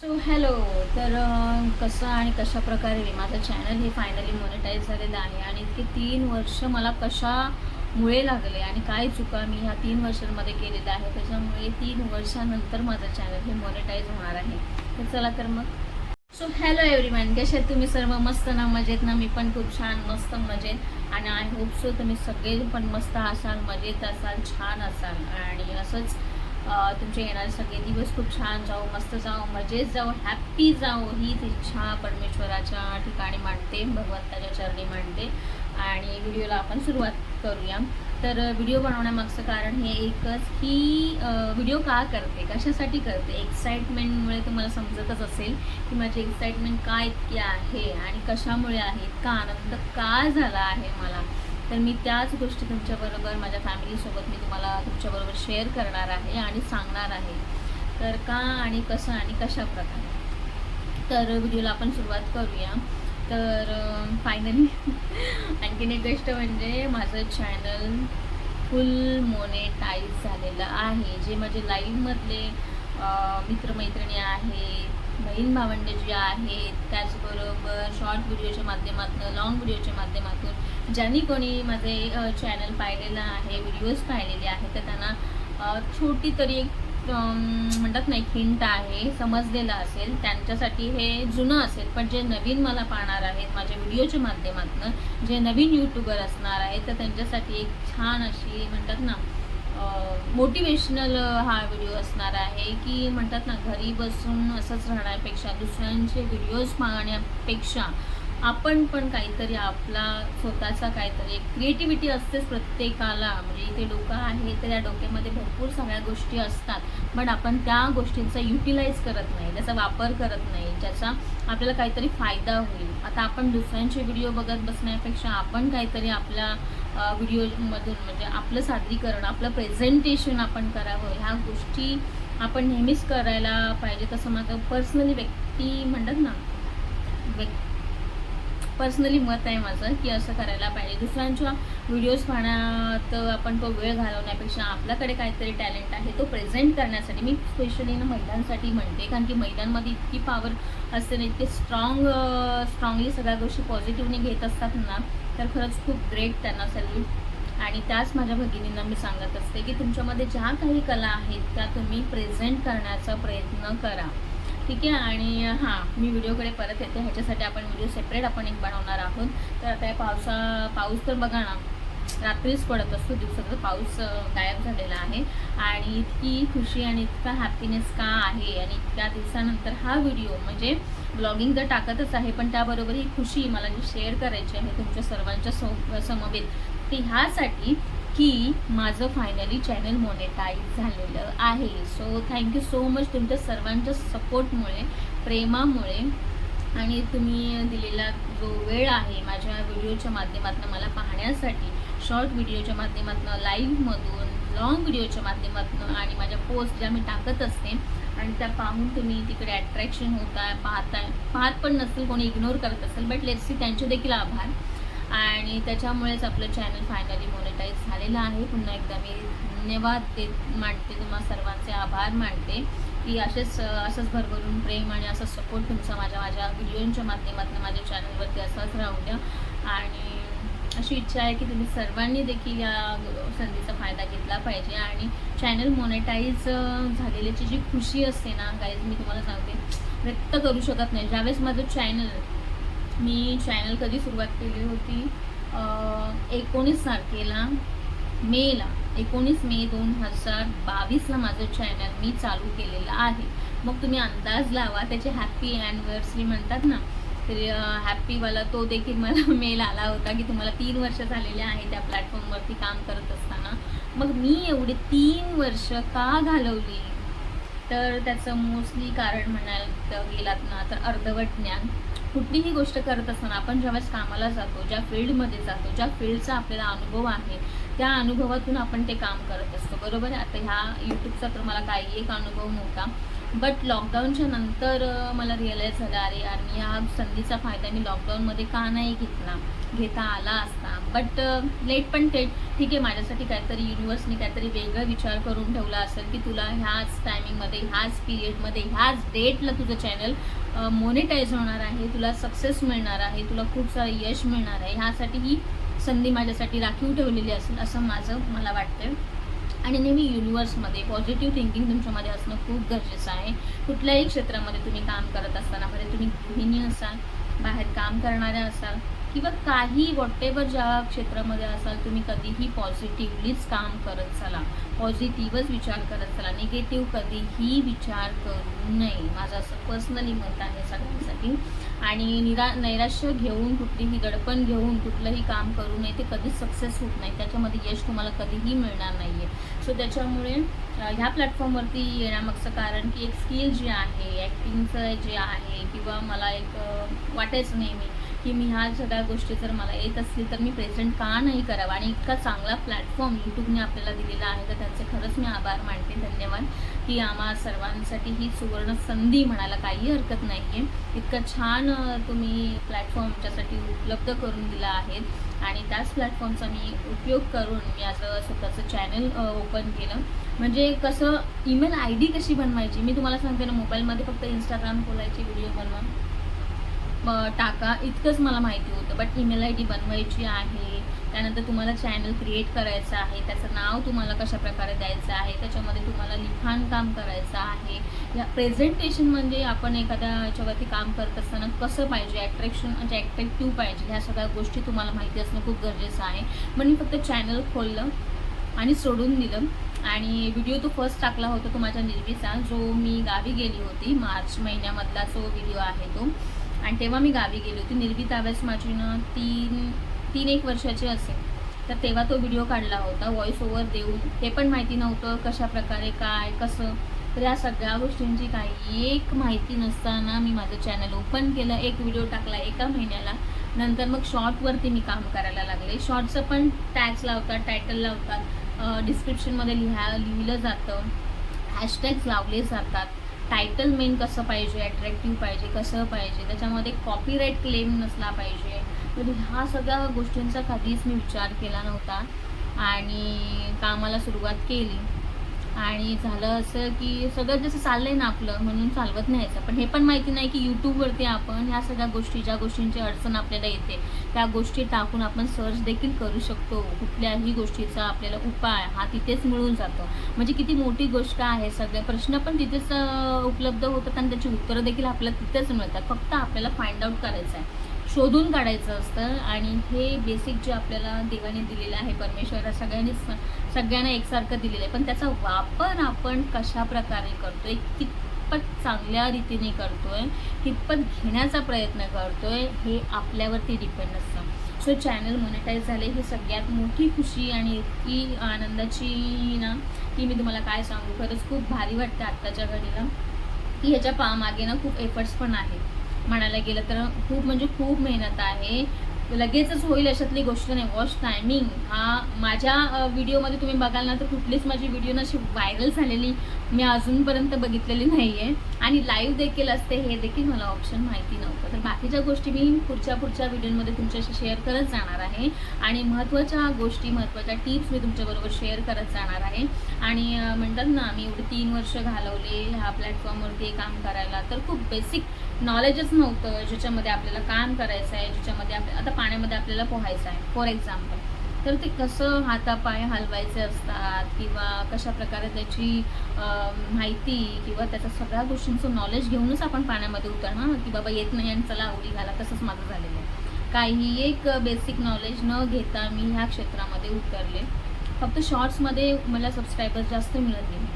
So hello तर कसं आणि कशा प्रकारे माझं चॅनल हे फायनली मॉनिटाईज झालेलं आहे आणि इतके तीन वर्ष मला कशामुळे लागले आणि काय चुका मी ह्या तीन वर्षांमध्ये केलेल्या आहे त्याच्यामुळे तीन वर्षानंतर माझं चॅनल हे मॉनिटाईज होणार आहे. तर चला तर मग. सो हॅलो एव्हरीमॅन कसे तुम्ही सर्व? मस्त ना मजेत ना? मी पण खूप छान मस्त मजेत. आणि आय होप सो तुम्ही सगळे पण मस्त असाल मजेत असाल छान असाल. आणि असंच तुमचे येणारे सगळे दिवस खूप छान जाऊ मस्त जाऊ मजेत जाऊ हॅप्पी जाऊ हीच इच्छा परमेश्वराच्या ठिकाणी मांडते भगवंताच्या चरणी मांडते. आणि व्हिडिओला आपण सुरुवात करूया. तर व्हिडिओ बनवण्यामागचं कारण हे एकच की व्हिडिओ का करते कशासाठी करते? एक्साइटमेंटमुळे तुम्हाला समजतच असेल की माझी एक्साइटमेंट का इतकी आहे आणि कशामुळे आहे इतका आनंद का झाला आहे मला? तर मी त्याच गोष्टी तुमच्याबरोबर माझ्या फॅमिलीसोबत मी तुम्हाला तुमच्याबरोबर शेअर करणार आहे आणि सांगणार आहे. तर का आणि कसं आणि कशा प्रकारे? तर व्हिडिओला आपण सुरुवात करूया. तर फायनली आणखीन एक गोष्ट म्हणजे माझं चॅनल फुल मोनेटाईज झालेलं आहे. जे माझे लाईव्हमधले मित्रमैत्रिणी आहेत बहीण भावंडे जी आहेत त्याचबरोबर शॉर्ट व्हिडिओच्या माध्यमातून लॉंग व्हिडिओच्या माध्यमातून ज्यांनी कोणी माझे चॅनल पाहिलेलं आहे व्हिडिओज पाहिलेले आहेत तर त्यांना छोटी तरी एक म्हणतात ना एक हिंट आहे समजलेलं असेल त्यांच्यासाठी हे जुनं असेल पण जे नवीन मला पाहणार आहेत माझ्या व्हिडिओच्या माध्यमातून जे नवीन यूट्यूबर असणार आहेत तर त्यांच्यासाठी एक छान अशी म्हणतात ना मोटिवेशनल हा व्हिडिओ असणार आहे की म्हणतात ना घरी बसून असंच राहण्यापेक्षा दुसऱ्यांचे व्हिडिओज पाहण्यापेक्षा आपण पण काहीतरी आपला स्वतःचा काहीतरी एक क्रिएटिव्हिटी असतेच प्रत्येकाला. म्हणजे इथे डोकं आहे तर या डोक्यामध्ये भरपूर सगळ्या गोष्टी असतात. पण आपण त्या गोष्टींचा युटिलाइज करत नाही त्याचा वापर करत नाही ज्याचा आपल्याला काहीतरी फायदा होईल. आता आपण दुसऱ्यांचे व्हिडिओ बघत बसण्यापेक्षा आपण काहीतरी आपल्या व्हिडिओमधून म्हणजे आपलं सादरीकरण आपलं प्रेझेंटेशन आपण करावं ह्या गोष्टी आपण नेहमीच करायला पाहिजे तसं माझं पर्सनली व्यक्ती म्हणतात ना व्यक् पर्सनली मत आहे माझं की असं करायला पाहिजे. दुसऱ्यांच्या व्हिडिओज पाहण्यात आपण तो वेळ घालवण्यापेक्षा आपल्याकडे काहीतरी टॅलेंट आहे तो प्रेझेंट करण्यासाठी. मी स्पेशली ना महिलांसाठी म्हणते कारण की महिलांमध्ये इतकी पॉवर असते ना इतके स्ट्रॉंग स्ट्रॉंगली सगळ्या गोष्टी पॉझिटिव्हने घेत असतात ना तर खरंच खूप ग्रेट त्यांना सॅल्यूट आणि त्याच माझ्या भगिनींना मी सांगत असते की तुमच्यामध्ये ज्या काही कला आहेत त्या तुम्ही प्रेझेंट करण्याचा प्रयत्न करा. ठीक आहे. आणि हां मी व्हिडिओकडे परत येते. ह्याच्यासाठी आपण व्हिडिओ सेपरेट आपण एक बनवणार आहोत. तर आता या पावसा पाऊस तर बघा ना रात्रीच पडत असतो. दिवसाचा पाऊस गायब झालेला आहे. आणि इतकी खुशी आणि इतका हॅपीनेस का आहे? आणि इतक्या दिवसानंतर हा व्हिडिओ म्हणजे ब्लॉगिंग तर टाकतच आहे पण त्याबरोबर ही खुशी मला जी शेअर करायची आहे तुमच्या सर्वांच्या सम समवेत ती ह्यासाठी की माझं फायनली चॅनल मोनेटाईज झालेलं आहे. सो थँक्यू सो मच तुमच्या सर्वांच्या सपोर्टमुळे प्रेमामुळे. आणि तुम्ही दिलेला जो वेळ आहे माझ्या व्हिडिओच्या माध्यमातून मला पाहण्यासाठी शॉर्ट व्हिडिओच्या माध्यमातून लाईव्हमधून लॉंग व्हिडिओच्या माध्यमातून आणि माझ्या पोस्ट ज्या मी टाकत असते आणि त्या पाहून तुम्ही तिकडे अट्रॅक्शन होताय पाहताय पाहत पण नसेल कोणी इग्नोर करत असेल बट लेट्सी त्यांचे देखील आभार. आणि त्याच्यामुळेच आपलं चॅनल फायनली मोनिटाईज झालेलं आहे. पुन्हा एकदा मी धन्यवाद ते मांडते तुम्हा सर्वांचे आभार मांडते की असेच असंच भरभरून प्रेम आणि असा सपोर्ट तुमचा माझ्या माझ्या व्हिडिओंच्या माध्यमातून माझ्या चॅनलवरती असाच राहू द्या. आणि अशी इच्छा आहे की तुम्ही सर्वांनी देखील या संधीचा फायदा घेतला पाहिजे. आणि चॅनल मोनेटाईज झालेल्याची जी खुशी असते ना गाईज मी तुम्हाला सांगते व्यक्त करू शकत नाही. ज्यावेळेस माझं चॅनल मी चॅनल कधी सुरुवात केली होती एकोणीस तारखेला मेला एकोणीस मे दोन हजार बावीसला माझं चॅनल मी चालू केलेलं आहे. मग तुम्ही अंदाज लावा त्याची हॅपी ॲनिव्हर्सरी म्हणतात ना तर हॅप्पीवाला तो देखील मला मेल आला होता की तुम्हाला तीन वर्ष झालेले आहे त्या प्लॅटफॉर्मवरती काम करत असताना. मग मी एवढे तीन वर्ष का घालवली? तर त्याचं मोस्टली कारण म्हणायला गेलात ना तर अर्धवट ज्ञान. कुठलीही गोष्ट करत असताना आपण ज्यावेळेस कामाला जातो ज्या फील्डमध्ये जातो ज्या फील्डचा आपल्याला अनुभव आहे त्या अनुभवातून आपण ते काम करत असतो. बरोबर आहे? आता ह्या यूट्यूबचा तर मला काही एक अनुभव नव्हता. बट लॉकडाऊनच्या नंतर मला रिअलाईज झालं अरे यार मी ह्या संधीचा फायदा मी लॉकडाऊनमध्ये का नाही घेतला? घेता आला असता. बट लेट पण थेट ठीक आहे. माझ्यासाठी काहीतरी युनिवर्सने काहीतरी वेगळं विचार करून ठेवला असेल की तुला ह्याच टायमिंगमध्ये ह्याच पिरियडमध्ये ह्याच डेटला तुझं चॅनल मोनिटाईज होणार आहे. तुला सक्सेस मिळणार आहे. तुला खूप सारं यश मिळणार आहे. ह्यासाठी ही संधी माझ्यासाठी राखीव ठेवलेली असेल असं माझं मला वाटतं आणि नेहमी युनिवर्समध्ये पॉझिटिव्ह थिंकिंग तुमच्यामध्ये असणं खूप गरजेचं आहे. कुठल्याही क्षेत्रामध्ये तुम्ही काम करत असताना भले तुम्ही गृहिणी असाल बाहेर काम करणाऱ्या असाल किंवा काही वॉटेवर ज्या क्षेत्रामध्ये असाल तुम्ही कधीही पॉझिटिव्हलीच काम करत चला. पॉझिटिव्हच विचार करत चला. निगेटिव्ह कधीही विचार करू नये. माझं असं पर्सनली मत आहे सगळ्यांसाठी. आणि निरा नैराश्य घेऊन कुठलीही दडपण घेऊन कुठलंही काम करू नये ते कधीच सक्सेस होत नाही. त्याच्यामध्ये यश तुम्हाला कधीही मिळणार नाही आहे सो त्याच्यामुळे ह्या प्लॅटफॉर्मवरती येण्यामागचं कारण की एक स्किल जे आहे ॲक्टिंगचं जे आहे किंवा मला एक वाटायचं नेहमी की मी ह्या सगळ्या गोष्टी जर मला येत असतील तर मी प्रेझेंट का नाही करावं? आणि इतका चांगला प्लॅटफॉर्म यूट्यूबने आपल्याला दिलेला आहे तर त्यांचे खरंच मी आभार मानते. धन्यवाद. की आम्हा सर्वांसाठी ही सुवर्ण संधी म्हणायला काही हरकत नाही आहे इतकं छान तुम्ही प्लॅटफॉर्म आमच्यासाठी उपलब्ध करून दिला आहे. आणि त्याच प्लॅटफॉर्मचा मी उपयोग करून मी असं स्वतःचं चॅनल ओपन केलं. म्हणजे कसं ईमेल आय डी कशी बनवायची? मी तुम्हाला सांगते ना मोबाईलमध्ये फक्त इंस्टाग्राम खोलायची व्हिडिओ बनवा. टाका. इतकंच मला माहिती होतं. बट ईमेल आय डी बनवायची आहे. त्यानंतर तुम्हाला चॅनल क्रिएट करायचं आहे. त्याचं नाव तुम्हाला कशा प्रकारे द्यायचं आहे. त्याच्यामध्ये तुम्हाला लिखाण काम करायचं आहे. या प्रेझेंटेशन म्हणजे आपण एखाद्या याच्यावरती काम करत असताना कसं पाहिजे? ॲट्रॅक्शन म्हणजे ॲट्रॅक्टिव्ह पाहिजे. ह्या सगळ्या गोष्टी तुम्हाला माहिती असणं खूप गरजेचं आहे. मग मी फक्त चॅनल खोललं आणि सोडून दिलं. आणि व्हिडिओ तो फर्स्ट टाकला होता तो माझ्या निर्मीचा जो मी गावी गेली होती मार्च महिन्यामधला जो व्हिडिओ आहे तो. आणि तेव्हा मी गावी गेली होती. निर्भी त्यावेळेस माझी ना तीन तीन एक वर्षाची असेल. तर तेव्हा तो व्हिडिओ काढला होता व्हॉइस ओव्हर देऊन. ते पण माहिती नव्हतं कशा प्रकारे काय कसं. तर या सगळ्या गोष्टींची काही एक माहिती नसताना मी माझं चॅनल ओपन केलं एक व्हिडिओ टाकला एका महिन्याला. नंतर मग शॉर्टवरती मी काम करायला लागले. शॉर्टचं पण टॅग्स लावतात टायटल लावतात. डिस्क्रिप्शनमध्ये लिहा लिहिलं जातं. हॅशटॅग्स लावले जातात. टायटल मेन कसं पाहिजे अट्रॅक्टिव्ह पाहिजे कसं पाहिजे त्याच्यामध्ये कॉपीराईट क्लेम नसला पाहिजे. तर ह्या सगळ्या गोष्टींचा कधीच मी विचार केला नव्हता. आणि कामाला सुरुवात केली. आणि झालं असं की सगळं जसं चाललंय ना आपलं म्हणून चालवत न्यायचं पण हे पण माहिती नाही की यूट्यूबवरती आपण ह्या सगळ्या गोष्टी ज्या गोष्टींची अडचण आपल्याला येते त्या गोष्टी टाकून आपण सर्च देखील करू शकतो. कुठल्याही गोष्टीचा आपल्याला उपाय हा तिथेच मिळून जातो. म्हणजे किती मोठी गोष्ट आहे सगळे प्रश्न पण तिथेच उपलब्ध होतात आणि त्याची उत्तरं देखील आपल्याला तिथेच मिळतात. फक्त आपल्याला फाइंड आउट करायचं आहे शोधून काढायचं असतं आणि हे बेसिक जे आपल्याला देवाने दिलेलं आहे परमेश्वर सगळ्यांनीच सगळ्यांना एकसारखं दिलेलं आहे. पण त्याचा वापर आपण कशा प्रकारे करतोय कितपत चांगल्या रीतीने करतोय कितपत घेण्याचा प्रयत्न करतोय हे आपल्यावरती डिपेंड असतं. सो चॅनल मोनेटाईज झाले ही सगळ्यात मोठी खुशी आणि इतकी आनंदाची ना की मी तुम्हाला काय सांगू? खरंच खूप भारी वाटतं आत्ताच्या घडीला. की ह्याच्या पा मागे ना खूप एफर्ट्स पण आहेत. म्हणायला गेलं तर खूप म्हणजे खूप मेहनत आहे. लगेचच होईल अशातली गोष्ट नाही. वॉच टायमिंग हा माझ्या व्हिडिओमध्ये तुम्ही बघाल ना तर कुठलीच माझी व्हिडिओ ना अशी व्हायरल झालेली मी अजूनपर्यंत बघितलेली नाही आहे आणि लाईव्ह देखील असते हे देखील मला ऑप्शन माहिती नव्हतं. तर बाकीच्या गोष्टी मी पुढच्या पुढच्या व्हिडिओमध्ये तुमच्याशी शेअर करत जाणार आहे. आणि महत्त्वाच्या गोष्टी महत्त्वाच्या टिप्स मी तुमच्याबरोबर शेअर करत जाणार आहे. आणि म्हणतात ना मी एवढे तीन वर्ष घालवले ह्या प्लॅटफॉर्मवरती काम करायला. तर खूप बेसिक नॉलेजच नव्हतं ज्याच्यामध्ये आपल्याला काम करायचं आहे ज्याच्यामध्ये आपल्या आता पाण्यामध्ये आपल्याला पोहायचं आहे फॉर एक्झाम्पल तर ते कसं हातापाय हलवायचे असतात किंवा कशा प्रकारे त्याची माहिती किंवा त्याच्या सगळ्या गोष्टींचं नॉलेज घेऊनच आपण पाण्यामध्ये उतरणार की बाबा येत नाही आणि चला उडी घाला तसंच माझं झालेलं आहे. काही एक बेसिक नॉलेज न घेता मी ह्या क्षेत्रामध्ये उतरले. फक्त शॉर्ट्समध्ये मला सबस्क्रायबर्स जास्त मिळत गेले.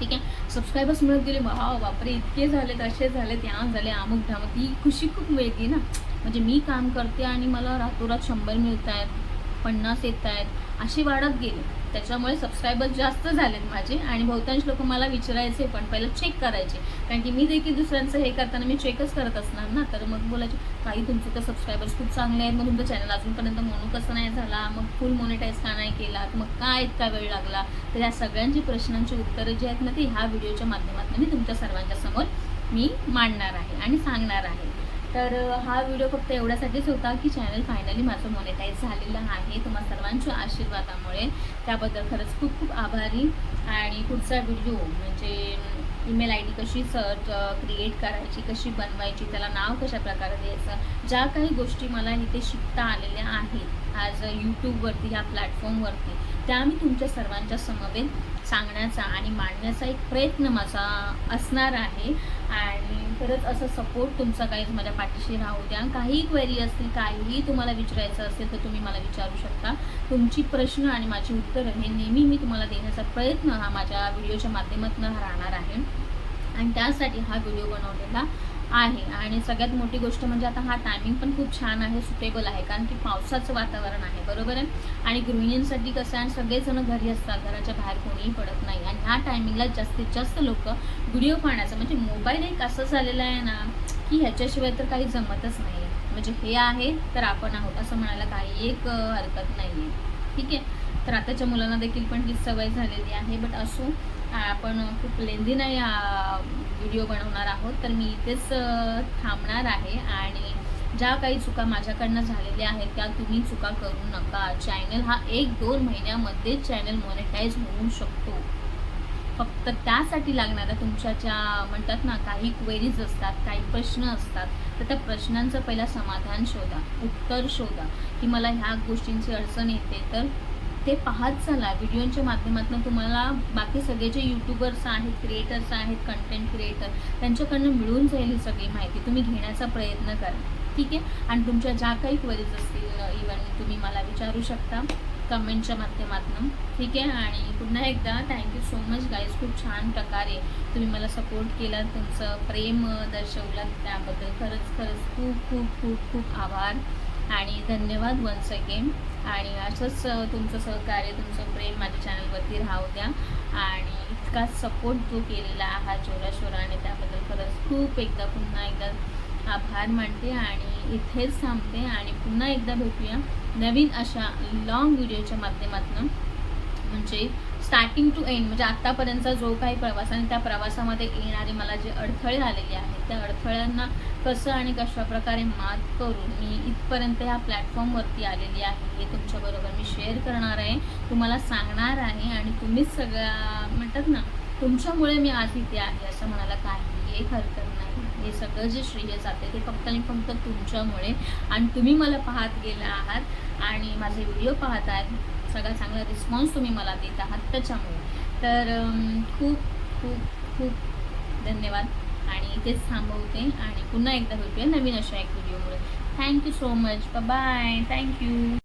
ठीक आहे? सबस्क्रायबर्स मिळत गेले वा बापरे इतके झालेत असे झालेत या झाले अमुक ढामक ही खुशी खूप मिळते ना. म्हणजे मी काम करते आणि मला रातोरात शंभर मिळत आहेत पन्नास येत आहेत अशी वाढत गेले. त्याच्यामुळे सबस्क्रायबर्स जास्त झालेत माझे आणि बहुतांश लोक मला विचारायचे पण पहिलं चेक करायचे. कारण की मी देखील दुसऱ्यांचं हे करताना मी चेकच करत असणार ना. तर मग बोलायचे काही तुमचे तर सबस्क्रायबर्स खूप चांगले आहेत. मग तुमचं चॅनल अजूनपर्यंत मोनो कसं नाही झाला? मग फुल मोनिटाईज का नाही केला? मग काय इतका वेळ लागला? तर या सगळ्यांची प्रश्नांची उत्तरं जी आहेत ना ती ह्या व्हिडिओच्या माध्यमातून मी तुमच्या सर्वांच्या समोर मी मांडणार आहे आणि सांगणार आहे. तर हा व्हिडिओ फक्त एवढ्यासाठीच होता की चॅनल फायनली माझं मॉनिटाईज झालेलं आहे. तुम्हा सर्वांच्या आशीर्वादामुळे. त्याबद्दल खरंच खूप खूप आभारी. आणि पुढचा व्हिडिओ म्हणजे ईमेल आय डी कशी सर्च क्रिएट करायची कशी बनवायची त्याला नाव कशा प्रकारे द्यायचं ज्या काही गोष्टी मला इथे शिकता आलेल्या आहेत आज यूट्यूबवरती ह्या प्लॅटफॉर्मवरती त्या मी तुमच्या सर्वांच्या समवेत सांगण्याचा आणि मांडण्याचा एक प्रयत्न माझा असणार आहे. आणि खरंच असं सपोर्ट तुमचा काहीच माझ्या पाठीशी राहू द्या. काही क्वेरी असतील काहीही तुम्हाला विचारायचं असेल तर तुम्ही मला विचारू शकता. तुमची प्रश्न आणि माझी उत्तरं हे नेहमी मी तुम्हाला देण्याचा प्रयत्न हा माझ्या व्हिडिओच्या माध्यमातून राहणार आहे. आणि त्यासाठी हा व्हिडिओ बनवलेला आहे. आणि सगळ्यात मोठी गोष्ट म्हणजे आता हा टायमिंग पण खूप छान आहे सुटेबल आहे. कारण की पावसाचं वातावरण आहे बरोबर आहे? आणि गृहिणींसाठी कसं आहे सगळेजण घरी असतात घराच्या बाहेर कोणीही पडत नाही. आणि ह्या टायमिंगला जास्तीत जास्त लोक व्हिडिओ पाहण्याचं म्हणजे मोबाईल एक असं झालेलं आहे ना की ह्याच्याशिवाय तर काही जमतच नाही आहे म्हणजे हे आहे तर आपण आहोत असं म्हणायला काही एक हरकत नाही आहे ठीक आहे? तर आताच्या मुलांना देखील पण ही सवय झालेली आहे. बट असो आपण खूप लेंदी नाही व्हिडिओ बनवणार आहोत तर मी इथेच थांबणार आहे. आणि ज्या काही चुका माझ्याकडनं झालेल्या आहेत त्या तुम्ही चुका करू नका. चॅनल हा एक दोन महिन्यामध्ये चॅनल मॉनिटाईज होऊ शकतो. फक्त त्यासाठी लागणाऱ्या तुमच्या ज्या म्हणतात ना काही क्वेरीज असतात काही प्रश्न असतात तर त्या प्रश्नांचं पहिला समाधान शोधा उत्तर शोधा. की मला ह्या गोष्टींची अडचण येते तर ते पाहत चला. व्हिडिओच्या माध्यमातून तुम्हाला बाकी सगळे जे यूट्यूबर्स आहेत क्रिएटर्स आहेत कंटेंट क्रिएटर त्यांच्याकडनं मिळून जाईल ही सगळी माहिती. तुम्ही घेण्याचा प्रयत्न करा. ठीक आहे? आणि तुमच्या ज्या काही क्वेरीज असतील इवन तुम्ही मला विचारू शकता कमेंटच्या माध्यमातून. ठीक आहे? आणि पुन्हा एकदा थँक्यू सो मच गाईज खूप छान प्रकारे तुम्ही मला सपोर्ट केला तुमचं प्रेम दर्शवलं त्याबद्दल खरंच खरंच खूप खूप खूप खूप आभार. आणि धन्यवाद वन्स अगेन आणि असंच तुमचं सहकार्य तुमचं प्रेम माझ्या चॅनलवरती राहू द्या. आणि इतका सपोर्ट जो केलेला आहात जोराशोराने त्याबद्दल खरंच खूप एकदा पुन्हा एकदा आभार मानते आणि इथेच थांबते. आणि पुन्हा एकदा भेटूया नवीन अशा लॉंग व्हिडिओच्या माध्यमातून. म्हणजे स्टार्टिंग टू एंड म्हणजे आत्तापर्यंतचा जो काही प्रवास आणि त्या प्रवासामध्ये येणारे मला जे अडथळे आलेले आहेत त्या अडथळ्यांना कसं आणि कशा प्रकारे मात करून मी इथपर्यंत ह्या प्लॅटफॉर्मवरती आलेली आहे हे तुमच्याबरोबर मी शेअर करणार आहे तुम्हाला सांगणार आहे आणि तुम्हीच सगळ्या म्हणतात ना तुमच्यामुळे मी आज इथे आहे असं म्हणायला काही एक हरकत नाही. हे सगळं जे श्रेय जाते ते फक्त आणि फक्त तुमच्यामुळे. आणि तुम्ही मला पाहत गेला आहात आणि माझे व्हिडिओ पाहत आहात. सगळा चांगला रिस्पॉन्स तुम्ही मला देत आहात त्याच्यामुळे तर खूप खूप खूप धन्यवाद. आणि इथेच थांबवते आणि पुन्हा एकदा भेटूया नवीन अशा एक व्हिडिओमुळे thank you so much bye thank you